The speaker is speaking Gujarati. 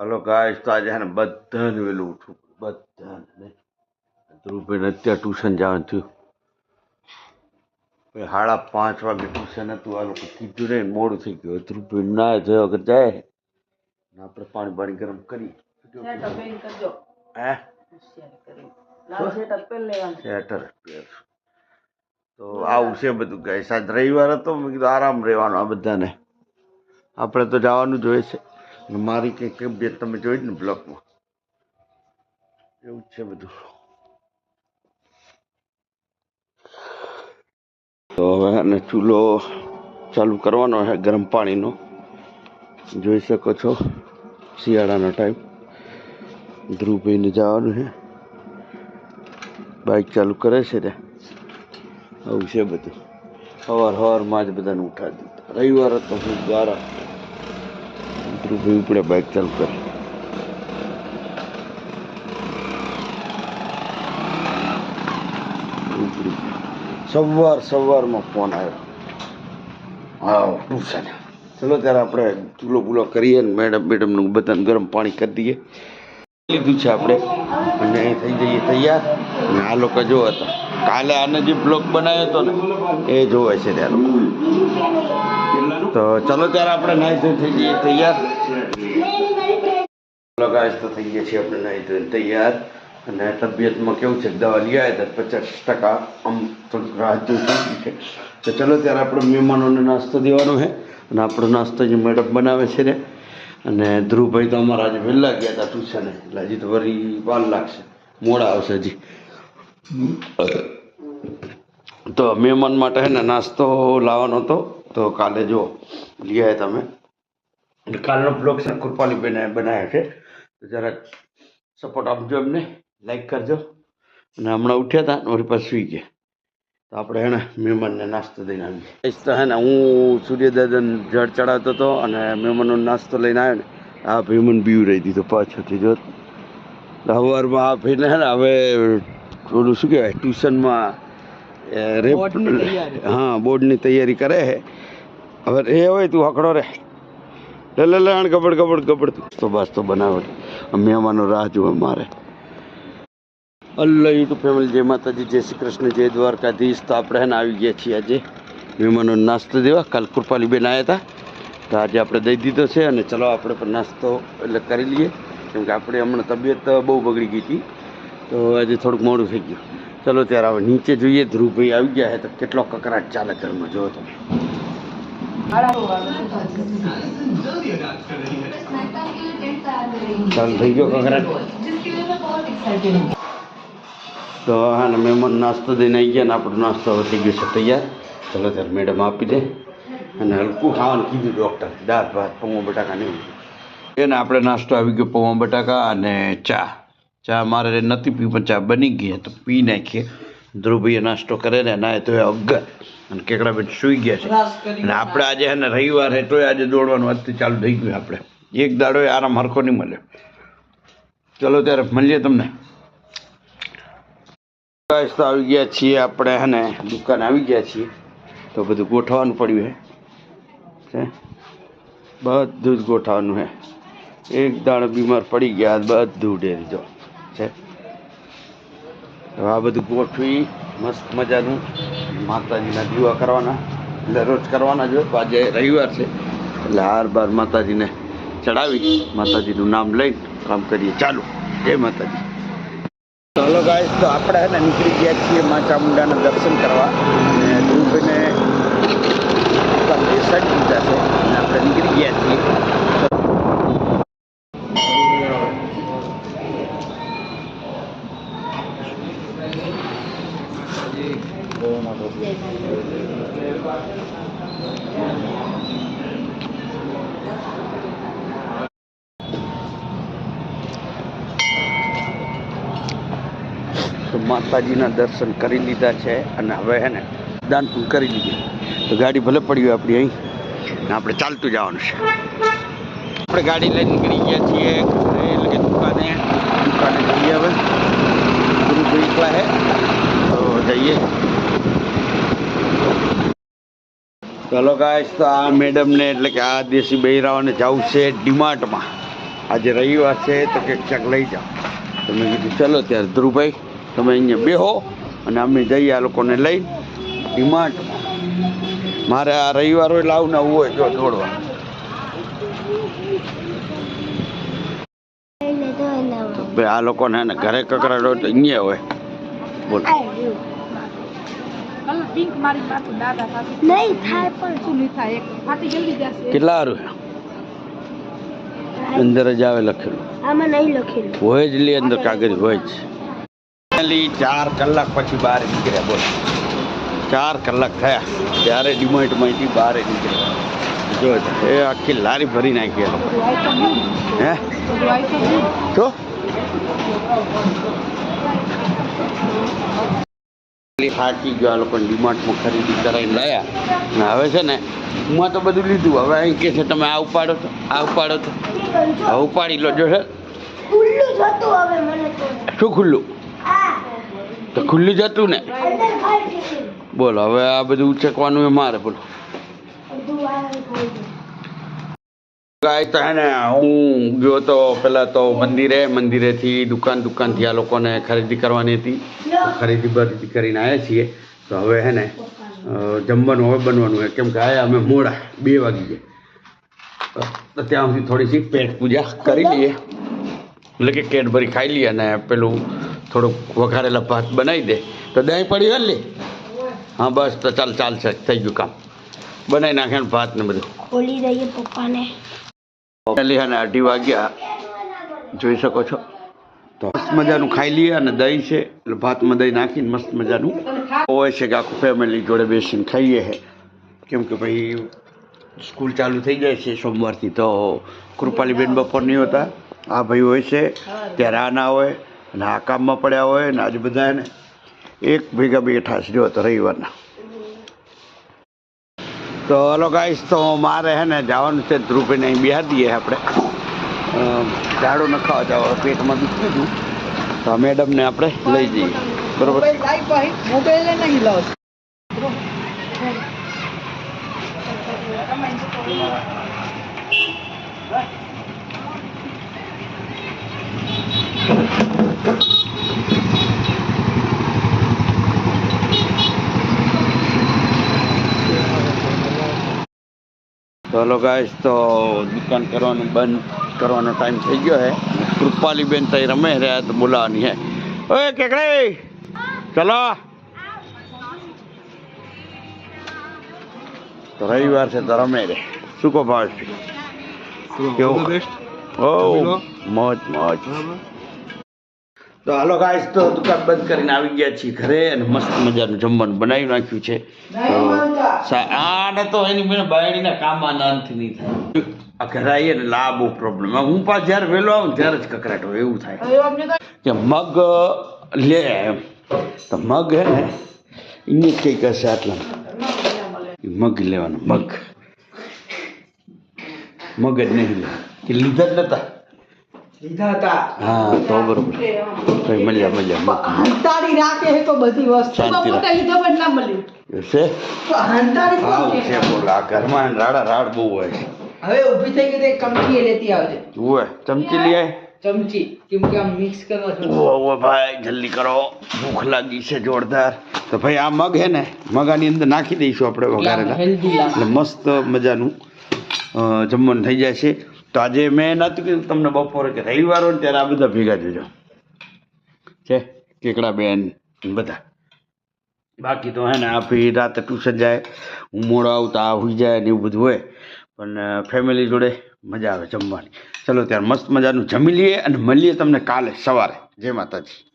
હલો ગાય તો આજે ને બધાને વેલું ઉઠવું બધાને ધ્રુવભાઈને અત્યારે ટ્યુશન જવાનું થયું. સાડા પાંચ વાગે ટ્યુશન હતું આ લોકો કીધું નહીં મોડું થઈ ગયું. ધ્રુવભાઈ ના જોયો વગર જાય. ને આપણે પાણી પાણી ગરમ કરી હે તો આવું છે બધું ગાય સાંજ રવિવાર હતો મેં કીધું આરામ રહેવાનો આ બધાને. આપણે તો જવાનું જોઈએ છે. મારી કંઈ તબિયત તમે જોઈ ને બ્લોકમાં. એવું છે બધું. તો હવે અને ચૂલો ચાલુ કરવાનો છે ગરમ પાણીનો. જોઈ શકો છો, શિયાળાનો ટાઈમ ધ્રુવભાઈને જવાનું છે. બાઇક ચાલુ કરે છે ને. આવું છે બધું. સવાર સવારમાં જ બધાને ઉઠાડી દીધા. રવિવાર હતો, હું દ્વારા ધ્રુવભાઈ ઉપડે બાઇક ચાલુ કરે. સવાર સવારમાં ફોન આવ્યો. હા ટ્યુશન ચલો, ત્યારે આપણે ચૂલો બુલો કરીએ ને મેડમ મેડમનું બધાને ગરમ પાણી કરી દઈએ. લીધું છે આપણે. અને થઈ જઈએ તૈયાર. અને આ લોકો જો હતા. કાલે આને જે બ્લોગ બનાવ્યો હતો ને, એ જોવે છે ત્યારે તો ચલો ત્યારે આપણે નાહી ધોઈ થઈ જઈએ, તૈયાર? લગાશ તો થઈ ગયા છીએ આપણે નાહી ધોઈને તૈયાર. અને તબિયતમાં કેવું છે? દવા લઈ આવ્યા હતા, પચાસ ટકા આમ થોડીક રાહત છે. તો ચલો ત્યારે આપણે મહેમાનોને નાસ્તો દેવાનો છે. અને આપણો નાસ્તો જે મેડમ બનાવે છે ને, અને ધ્રુવભાઈ તો અમારા આજે વહેલા ગયા હતા ટ્યુશને એટલે હજી તો વળી વાર લાગશે. મોડા આવશે હજી. તો મહેમાન માટે છે ને નાસ્તો લાવવાનો હતો. તો કાલે જો લઈ આવ્યા તમે. કાલનો બ્લોગ છે કૃપાલી બેને બનાવ્યો છે. તો જરાક સપોર્ટ આપજો એમને લાઈક કરજો. અને હમણાં ઉઠ્યા હતા ને પાસે સુઈ ગયા. તો આપણે એને મહેમાનને નાસ્તો દઈને આવીએ. તો હે ને હું સૂર્યદાદાને જળ ચડાવતો હતો અને મહેમાનનો નાસ્તો લઈને આવ્યો ને, આ ભાઈ બીવ રહી દીધો પાછળથી જો સવારમાં આ ભાઈને હે ને હવે ઓલું શું કહેવાય ટ્યુશનમાં રેપ. હા બોર્ડની તૈયારી કરે છે હવે એ હોય તું હકડો રે. લે લે લે આણ કબડ કબડ કબડ તો. બસ તો બનાવટ મહેમાનો રાહ જોવે મારે. અલ્લા યુટ્યુબ ફેમિલી જય માતાજી જય શ્રી કૃષ્ણ જય દ્વારકાધીશ. તો આપણે એને આવી ગયા છીએ આજે મહેમાનો નાસ્તો દેવા. કાલ કૃપાલીબેન આવ્યા હતા તો આજે આપણે દઈ દીધો છે અને ચલો આપણે પણ નાસ્તો એટલે કરી લઈએ. કેમ કે આપણે હમણાં તબિયત બહુ બગડી ગઈ હતી. તો આજે થોડુંક મોડું થઈ ગયું. ચલો ત્યારે હવે નીચે જોઈએ. ધ્રુવભાઈ આવી ગયા છે તો કેટલો કકરાટ ચાલે ઘરમાં જો તમે. ચાલુ થઈ ગયો કકરાટ. તો હા, ને મહેમાન નાસ્તો દઈને આવી ગયા ને આપણો નાસ્તો હવે થઈ ગયો છે તૈયાર. ચલો ત્યારે મેડમ આપી દે. અને હલકું ખાવાનું કીધું ડૉક્ટર દાળ, ભાત, પૌવા, બટાકા નહીં એને આપણે નાસ્તો આવી ગયો, પૌવા, બટાકા અને ચા. ચા મારે નથી પી પણ ચા બની ગઈ તો પી નાખીએ. ધ્રુવભાઈએ નાસ્તો કરે ને ના તો એ અગર. અને કેકડાબેન સૂઈ ગયા છે. અને આપણે આજે હે ને રવિવાર હે તોય આજે દોડવાનું આજથી ચાલુ થઈ ગયું આપણે એક દાડો આરામ હરખો નહીં મળ્યો ચલો ત્યારે મળીએ તમને. ગાઈસ તો આવી ગયા છીએ આપણે હે દુકાન આવી ગયા છીએ. તો બધું ગોઠવવાનું પડ્યું હે? બધું જ ગોઠવવાનું હે. એક દાડો બીમાર પડી ગયા બધું ડેરી જો. છે. તો આ બધું ગોઠવી, મસ્ત મજાનું માતાજીના દીવા કરવાના, એટલે રોજ કરવાના જો આજે રવિવાર છે. એટલે હાર બાર માતાજીને ચડાવી માતાજીનું નામ લઈ કામ કરીએ. ચાલુ, જય માતાજી. ચાલો ગાઈસ તો આપણે હે ને નીકળી ગયા છીએ મા ચામુંડાના દર્શન કરવા. અને ધૂપને બેસાડી દીધા છે. અને આપણે નીકળી ગયા છીએ. તો માતાજીના દર્શન કરી લીધા છે અને હવે હે ને દાન પણ કરી લીધું. તો ગાડી ભલે પડી હોય આપણી અહીં. આપણે ચાલતું જવાનું છે. આપણે ગાડી લઈને નીકળી ગયા છીએ એટલે કે દુકાને. દુકાને જઈએ હવે ગુરુ એકલા હે. જઈએ ચલો ગાઈસ તો આ મેડમને એટલે કે આ દેશી બૈરાઓને જવું છે ડીમાર્ટમાં. આજે રવિવાર છે તો કે ક્યાંક લઈ જાઓ. તો મેં કીધું ચલો ત્યારે ધ્રુવભાઈ તમે અહીંયા બેહો અને અમે જઈએ આ લોકોને લઈ ડીમાર્ટમાં. મારે આ રવિવાર હોય લાવું ને હોય જો દોડવા ભાઈ આ લોકોને ઘરે કકડાટો અહીંયા હોય. બોલો. કલર પિંક મારી પાછું દાદા પાસે નહીં થાય પણ. શું નહીં થાય? એક ફાટી જલ્દી જશે. કેટલા સારું અંદર જ આવે લખેલું. આમાં નહીં લખેલું. હોય જ લે અંદર કાગળ હોય જ. ચાર કલાક પછી બહાર નીકળ્યા બોલ. ચાર કલાક થયા. ત્યારે ડિમાન્ડમાંથી બહાર નીકળ્યા. જો એ આખી લારી ભરી નાખી હે? તો? થાકી ગયો આ લોકોને ડીમાર્ટમાં ખરીદી કરાવીને લાયા. ને હવે છે ને હું તો બધું લીધું. હવે અહીં કે છે તમે આ ઉપાડો તો આ ઉપાડો છો હવે ઉપાડી લો જો છે. શું ખુલ્લું? તો ખુલ્લું જ હતું ને. બોલો હવે આ બધું ઉચકવાનું એ મારે બોલો બધું આ ખાઈ ગયું ગાય ને, હું ગયો તો પેલા તો મંદિરે, મંદિરેથી દુકાન, દુકાનથી આ લોકોને ખરીદી કરવાની હતી. ખરીદી બરીદી કરીને આવ્યા છીએ. તો હવે હે ને જમવાનું હવે બનવાનું કેમ કે આયા અમે મોડા, બે વાગી ગયા. તો ત્યાં સુધી થોડીસી પેટ પૂજા કરી લઈએ. એટલે કે કેડબરી ખાઈ લઈએ અને પેલું થોડુંક વઘારેલા ભાત બનાવી દે. તો દહીં પડી લે? હા, બસ, તો ચાલ ચાલશે થઈ ગયું કામ. બનાવી નાખે ભાત ને બધું. ખોલી દઈએ પપ્પાને. પહેલી અને અઢી વાગ્યા. જોઈ શકો છો? તો મસ્ત મજાનું ખાઈ લઈએ અને દહીં છે. એટલે ભાતમાં દહીં નાખીને મસ્ત મજાનું હોય છે કે આખું ફેમિલી જોડે બેસીને ખાઈએ છે કેમ કે ભાઈ સ્કૂલ ચાલુ થઈ જાય છે સોમવારથી, તો કૃપાલીબેન બપોર નહીં હોતા. આ ભાઈ હોય છે. ત્યારે આ ના હોય અને આ કામમાં પડ્યા હોય અને આજે બધા એને એક ભેગા બેઠા છે. જો તો રવિવારના. તો હલો ગાઈશ તો મારે હે ને જવાનું છે ધ્રુપીને અહીં બિહાર દઈએ આપણે. ઝાડુ ન ખાવા જાવ પેટમાં દુખ્યું હતું. તો મેડમને આપણે લઈ જઈએ. બરોબર? મોબાઈલ નહીં તો હલો ગાઈસ તો દુકાન કરવાનું બંધ કરવાનો ટાઈમ થઈ ગયો હે કૃપાલીબેન તઈ રમે રહ્યા તો બોલાવાની હે ઓય કેકડે ચલો. તો રવિવાર છે તો રમે રે. શું કહો ભાવેશ કેવું? ઓ મોજ મોજ. તો હાલો ગાઈસ તો દુકાન બંધ કરીને આવી ગયા છીએ ઘરે અને મસ્ત મજાનું જમવાનું બનાવી નાખ્યું છે. તો સા- આને તો એની મને બાયડીના કામમાં અંત નહીં થાય. આ ઘરે ને લા બહુ પ્રોબ્લેમ હું પાછ જ્યારે વહેલો આવું ત્યારે જ કકરાટ હોય એવું થાય. કે મગ લે એમ. તો મગ હે ને એને કંઈક હશે આટલા. મગ લેવાનો મગ. મગ જ નહીં લે. કે લીધા જ નતા. લીધા. હતા હા. તો બરોબર કઈ મળ્યા મળ્યા. રાખે તો બધી વસ્તુ. પોતે લીધો પણ ના મળ્યું છે? તો હંતાડી કોણ છે? બોલા ઘરમાં રાડા રાડ બહુ હોય હવે ઊભી થઈ ગઈ તો ચમચી લેતી આવજે. હોય ચમચી લઈ આય. ચમચી કેમ કે આમ મિક્સ કરવા છો. ઓ ઓ ભાઈ જલ્દી કરો. ભૂખ લાગી છે જોરદાર. તો ભાઈ આ મગ હે ને મગાની અંદર નાખી દઈશું આપણે વઘારેલા. એટલે મસ્ત મજાનું જમવાનું થઈ જાય છે. તો આજે મેં નહોતું કીધું તમને બપોરે કે રવિવાર હોય ત્યારે આ બધા ભેગા જજો છે? કેકડા બેન બધા. બાકી તો હે ને આ ભાઈ રાતે ટ્યુશન જાય, હું મોડો આવતા આ હોઈ જાય ને એવું બધું હોય. પણ ફેમિલી જોડે મજા આવે જમવાની. ચલો ત્યારે મસ્ત મજાનું જમી લઈએ અને મળીએ તમને કાલે સવારે. જય માતાજી.